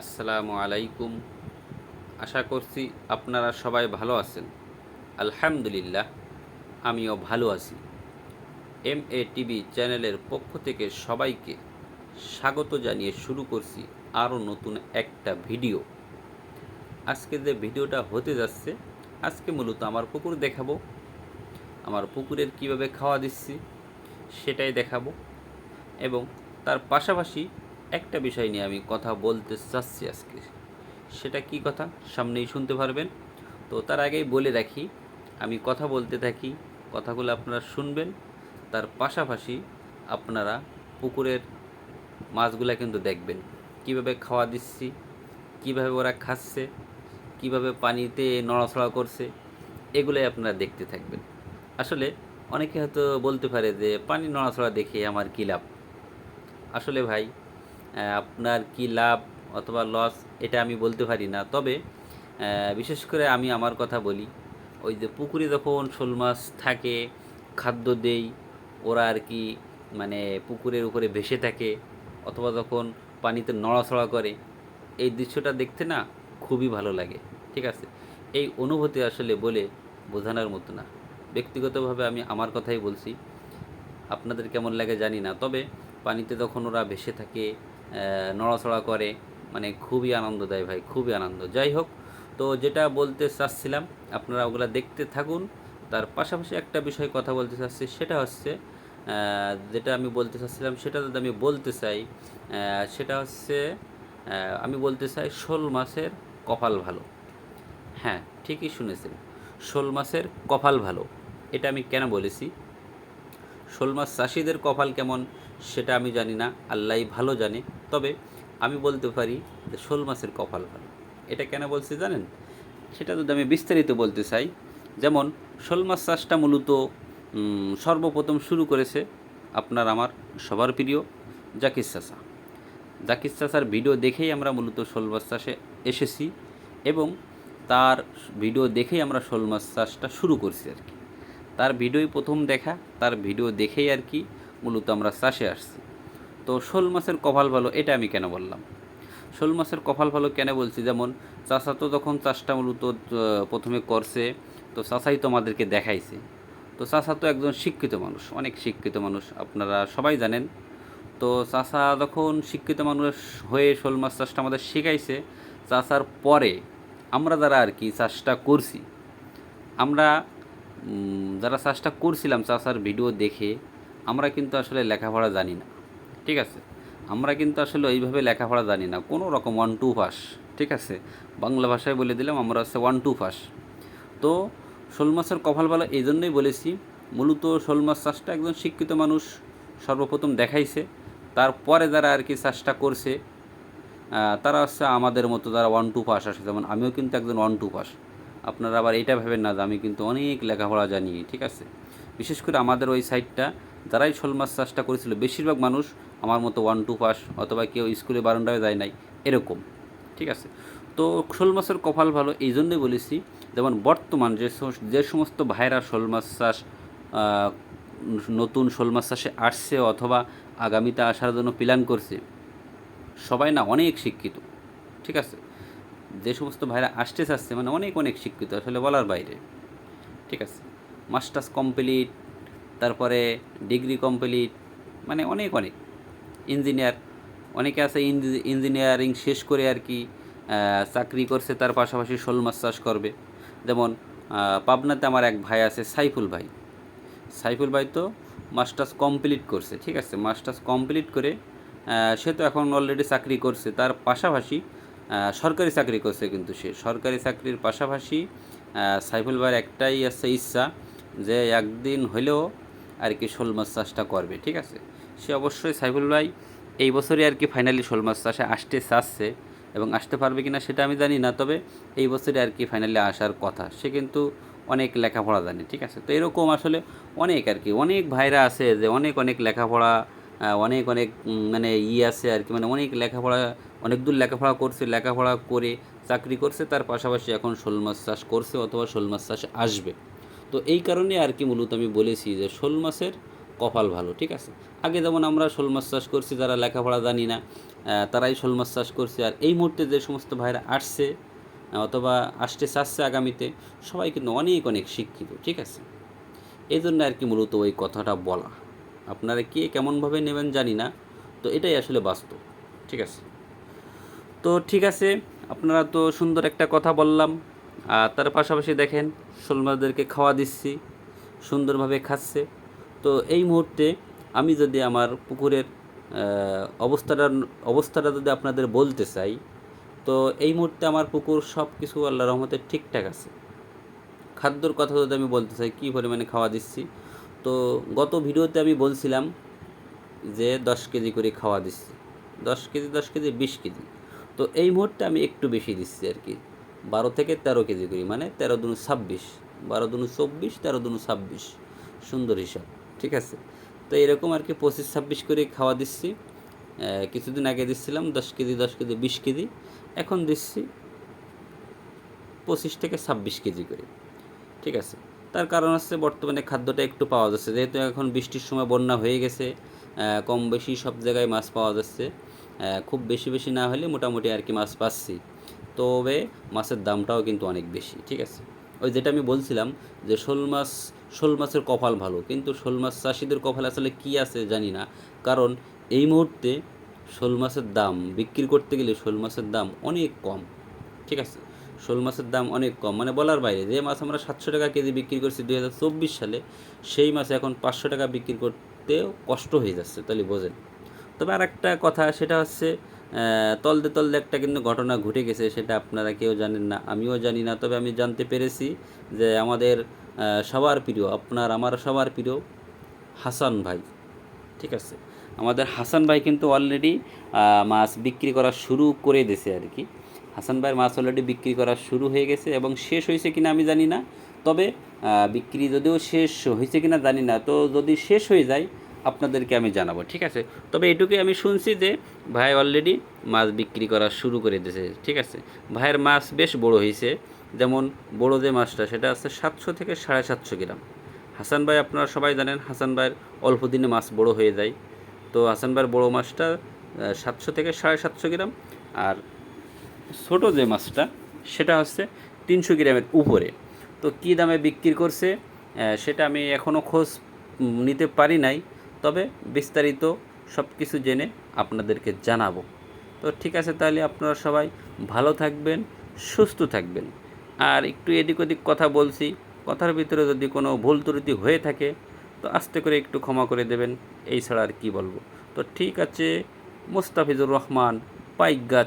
আসসালামু আলাইকুম। আশা করছি আপনারা সবাই ভালো আছেন। আলহামদুলিল্লাহ, আমিও ভালো আছি। এম এ টিভি চ্যানেলের পক্ষ থেকে সবাইকে স্বাগত জানিয়ে শুরু করছি আরও নতুন একটা ভিডিও। আজকে যে ভিডিওটা হতে যাচ্ছে, আজকে মূলত আমার পুকুর দেখাবো। আমার পুকুরের কীভাবে খাওয়া দিচ্ছি, সেটাই দেখাবো। এবং তার পাশাপাশি একটা বিষয় নিয়ে আমি কথা বলতে চাচ্ছি আজকে। সেটা কি কথা? সামনেই শুনতে পারবেন। তো তার আগেই বলে রাখি, আমি কথা বলতে থাকি, কথাগুলো আপনারা শুনবেন। তার পাশাপাশি আপনারা পুকুরের মাছগুলা কিন্তু দেখবেন। কীভাবে খাওয়া দিচ্ছি, কীভাবে ওরা খাচ্ছে, কীভাবে পানিতে নড়াচড়া করছে, এগুলোই আপনারা দেখতে থাকবেন। আসলে অনেকে হয়তো বলতে পারে যে, পানি নড়াচড়া দেখে আমার কী লাভ? আসলে ভাই আপনার কি লাভ অথবা লস এটা আমি বলতে পারি না। তবে বিশেষ করে আমি আমার কথা বলি, ওই যে পুকুরে যখন শোল মাছ থাকে, খাদ্য দেই, ওরা আর কি মানে পুকুরের উপরে ভেসে থাকে অথবা যখন পানিতে নড়াচড়া করে, এই দৃশ্যটা দেখতে না খুবই ভালো লাগে, ঠিক আছে? এই অনুভূতি আসলে বলে বোঝানোর মতো না। ব্যক্তিগতভাবে আমি আমার কথাই বলছি, আপনাদের কেমন লাগে জানি না। তবে পানিতে যখন ওরা ভেসে থাকে নড়াচড়া করে মানে খুবই আনন্দ দেয় ভাই, খুবই আনন্দ। যাই হোক, তো যেটা বলতে চাচ্ছিলাম, আপনারা ওগুলা দেখতে থাকুন। তার পাশাপাশি একটা বিষয় কথা বলতে চাচ্ছি, সেটা হচ্ছে যেটা আমি বলতে চাচ্ছিলাম, সেটা যদি আমি বলতে চাই সেটা হচ্ছে আমি বলতে চাই শোল মাছের কপাল ভালো। হ্যাঁ ঠিকই শুনেছেন, শোল মাছের কপাল ভালো। এটা আমি কেন বলেছি? শোল মাছ চাষিদের কপাল কেমন? সেটা আমি জানি না আল্লাহ ভালো জানে। তবে আমি বলতে পারি যে শোল মাছের কপাল ভালো। এটা কেন বলছি জানেন? সেটা যদি আমি বিস্তারিত বলতে চাই, যেমন শোল মাছ চাষটা মূলত সর্বপ্রথম শুরু করেছে আপনার আমার সবার প্রিয় জাকির চাষা জাকির চাষার ভিডিও দেখেই আমরা মূলত শোল মাছ চাষে এসেছি এবং তার ভিডিও দেখেই আমরা শোল মাছ চাষটা শুরু করছি আর কি। তার ভিডিওই প্রথম দেখা, তার ভিডিও দেখেই আর কি মূলত আমরা চাষে আসছি। তো শোল মাছের কপাল ভালো, এটা আমি কেন বললাম? শোল মাছের কপাল ভালো কেন বলছি? যেমন চাষা তো যখন চাষটা মূলত প্রথমে করছে, তো চাষাই তো আমাদেরকে দেখাইছে। তো চাষা তো একজন শিক্ষিত মানুষ, অনেক শিক্ষিত মানুষ, আপনারা সবাই জানেন। তো চাষা যখন শিক্ষিত মানুষ হয়ে শোল মাছ চাষটা আমাদের শিখাইছে। চাষার পরে আমরা যারা আর কি চাষটা করছি, আমরা যারা চাষটা করছিলাম, চাষার ভিডিও দেখে আমরা কিন্তু আসলে লেখাপড়া জানি না, ঠিক আছে? আমরা কিন্তু আসলে ওইভাবে লেখাপড়া জানি না, কোনো রকম ওয়ান টু পাস ঠিক আছে? বাংলা ভাষায় বলে দিলাম, আমরা হচ্ছে ওয়ান টু পাস তো শোল মাছের কপাল ভালো এই জন্যই বলেছি, মূলত শোল মাছ চাষটা একজন শিক্ষিত মানুষ সর্বপ্রথম দেখাইছে, তারপরে যারা আর কি চাষটা করছে তারা হচ্ছে আমাদের মতো যারা ওয়ান টু পাস আসে, যেমন আমিও কিন্তু একজন ওয়ান টু পাস আপনারা আবার এটা ভেবেন না যে আমি কিন্তু অনেক লেখাপড়া জানি, ঠিক আছে? বিশেষ করে আমাদের ওই সাইডটা যারাই শোল মাছ চাষটা করেছিল, বেশিরভাগ মানুষ আমার মতো ওয়ান টু পাস অথবা কেউ স্কুলে বারান্দায় যায় নাই, এরকম, ঠিক আছে? তো শোল মাছের কপাল ভালো এই জন্যই বলেছি, যেমন বর্তমান যে যে সমস্ত ভাইরা শোল মাছ চাষ নতুন শোল মাছ চাষে আসছে অথবা আগামীতে আসার জন্য প্ল্যান করছে, সবাই না অনেক শিক্ষিত, ঠিক আছে? যে সমস্ত ভাইরা আসতে চাচ্ছে মানে অনেক অনেক শিক্ষিত, আসলে বলার বাইরে, ঠিক আছে? মাস্টার্স কমপ্লিট তারপরে ডিগ্রি কমপ্লিট মানে অনেক অনেক। ইঞ্জিনিয়ার, অনেকে আছে ইঞ্জি- ইঞ্জিনিয়ারিং শেষ করে আর কি চাকরি করছে, তার পাশাপাশি শোল মাছ চাষ করবে। যেমন পাবনাতে আমার এক ভাই আছে, সাইফুল ভাই। সাইফুল ভাই তো মাস্টার্স কমপ্লিট করছে, ঠিক আছে? মাস্টার্স কমপ্লিট করে সে তো এখন অলরেডি চাকরি করছে। তার পাশাপাশি সরকারি চাকরি করছে কিন্তু সে। সরকারি চাকরির পাশাপাশি সাইফুল ভাইয়ের একটাই আছে ইচ্ছা যে একদিন হলেও আর কি শোল মাছ চাষটা করবে, ঠিক আছে? সে অবশ্যই সাইফুল ভাই, এই বছরই আর কি ফাইনালি শোল মাছ চাষে আসতে চাচ্ছে এবং আসতে পারবে কিনা সেটা আমি জানি না, তবে এই বছরে আর কি ফাইনালি আসার কথা। সে কিন্তু অনেক লেখাপড়া জানে, ঠিক আছে? তো এরকম আসলে অনেক আর কি, অনেক ভাইরা আছে যে অনেক অনেক লেখাপড়া অনেক অনেক মানে ই আছে আর কি মানে অনেক লেখাপড়া, অনেক দূর লেখাপড়া করছে, লেখাপড়া করে চাকরি করছে, তার পাশাপাশি এখন শোল মাছ চাষ করছে অথবা শোল মাছ চাষে আসবে। তো এই কারণে আর কি মূলত আমি বলেছি যে শোল মাছের কপাল ভালো, ঠিক আছে? আগে যেমন আমরা শোল মাছ চাষ করছি, যারা লেখাপড়া জানি না তারাই শোল মাছ চাষ করছে। আর এই মুহূর্তে যে সমস্ত ভাইরা আসছে অথবা আসতে চাচ্ছে আগামীতে, সবাই কিন্তু অনেক অনেক শিক্ষিত, ঠিক আছে? এই জন্য আর কি মূলত ওই কথাটা বলা। আপনারা কে কেমনভাবে নেবেন জানি না, তো এটাই আসলে বাস্তব, ঠিক আছে? তো ঠিক আছে, আপনারা তো সুন্দর একটা কথা বললাম। তার পাশাপাশি দেখেন শোল মাছদেরকে খাওয়া দিচ্ছি, সুন্দরভাবে খাচ্ছে। তো এই মুহূর্তে আমি যদি আমার পুকুরের অবস্থাটা অবস্থাটা যদি আপনাদের বলতে চাই, তো এই মুহূর্তে আমার পুকুর সব কিছু আল্লাহ রহমতে ঠিকঠাক আছে। খাদ্যর কথা যদি আমি বলতে চাই, কী পরিমাণে খাওয়া দিচ্ছি? তো গত ভিডিওতে আমি বলছিলাম যে দশ কেজি করে খাওয়া দিচ্ছি। দশ কেজি দশ কেজি, বিশ কেজি। তো এই মুহূর্তে আমি একটু বেশি দিচ্ছি আর কি। বারো থেকে তেরো কেজি করি মানে তেরো দুনু ছাব্বিশ। বারো দুনু চব্বিশ, তেরো দুনু ছাব্বিশ। সুন্দর হিসাব, ঠিক আছে? তো এরকম আর কি পঁচিশ, ছাব্বিশ করে খাওয়া দিচ্ছি। কিছুদিন আগে দিচ্ছিলাম, দশ কেজি দশ কেজি, বিশ কেজি। এখন দিচ্ছি পঁচিশ থেকে ছাব্বিশ কেজি করে, ঠিক আছে? তার কারণ হচ্ছে বর্তমানে খাদ্যটা একটু পাওয়া যাচ্ছে। যেহেতু এখন বৃষ্টির সময় বন্যা হয়ে গেছে কম বেশি সব জায়গায় মাছ পাওয়া যাচ্ছে। খুব বেশি বেশি না হলে মোটামুটি আর কি মাছ পাচ্ছি। তবে মাছের দামটাও কিন্তু অনেক বেশি, ঠিক আছে? ওই যেটা আমি বলছিলাম যে শোল মাছ, শোল মাছের কপাল ভালো, কিন্তু শোল মাছ চাষিদের কপাল আসলে কী আছে জানি না। কারণ এই মুহূর্তে শোল মাছের দাম, বিক্রি করতে গেলে শোল মাছের দাম অনেক কম, ঠিক আছে? শোল মাছের দাম অনেক কম। মানে বলার বাইরে, যে মাছ আমরা সাতশো টাকা কেজি বিক্রি করছি দুই হাজার চব্বিশ সালে, সেই মাছ এখন পাঁচশো টাকা বিক্রি করতেও কষ্ট হয়ে যাচ্ছে, তাহলে বোঝেন। তবে আর একটা কথা, সেটা হচ্ছে তলদে তলদে একটা কিন্তু ঘটনা ঘটে গেছে, সেটা আপনারা কেউ জানেন না, আমিও জানি না, তবে আমি জানতে পেরেছি যে আমাদের সবার প্রিয়, আপনার, আমার সবার প্রিয় হাসান ভাই, ঠিক আছে? আমাদের হাসান ভাই কিন্তু অলরেডি মাছ বিক্রি করা শুরু করে দিয়েছে আর কি। হাসান ভাইয়ের মাছ অলরেডি বিক্রি করা শুরু হয়ে গেছে এবং শেষ হয়েছে কিনা আমি জানি না, তবে বিক্রি যদিও শেষ হয়েছে কিনা জানি না, তো যদি শেষ হয়ে যায় আপনাদেরকে আমি জানাব, ঠিক আছে? তবে এটুকুই আমি শুনছি যে ভাই অলরেডি মাছ বিক্রি করা শুরু করে দিয়েছে, ঠিক আছে? ভাইয়ের মাছ বেশ বড় হয়েছে, যেমন বড় যে মাছটা, সেটা আছে সাতশো থেকে সাড়ে সাতশো গ্রাম। হাসান ভাই আপনারা সবাই জানেন, হাসান ভাইয়ের অল্প দিনে মাছ বড় হয়ে যায়। তো হাসান ভাইয়ের বড় মাছটা সাতশো থেকে সাড়ে সাতশো গ্রাম, আর ছোট যে মাছটা, সেটা হচ্ছে তিনশো গ্রামের উপরে। তো কী দামে বিক্রি করছে? সেটা আমি এখনও খোঁজ নিতে পারি নাই। তবে বিস্তারিত সব কিছু জেনে আপনাদেরকে জানাব। তো ঠিক আছে, তাহলে আপনারা সবাই ভালো থাকবেন, সুস্থ থাকবেন। আর একটু এদিক ওদিক কথা বলছি, কথার ভিতরে যদি কোনো ভুল ত্রুটি হয়ে থাকে, তো আস্তে করে একটু ক্ষমা করে দেবেন, এই ছাড়া আর কী বলব। তো ঠিক আছে, মুস্তাফিজুর রহমান পাইক গাছ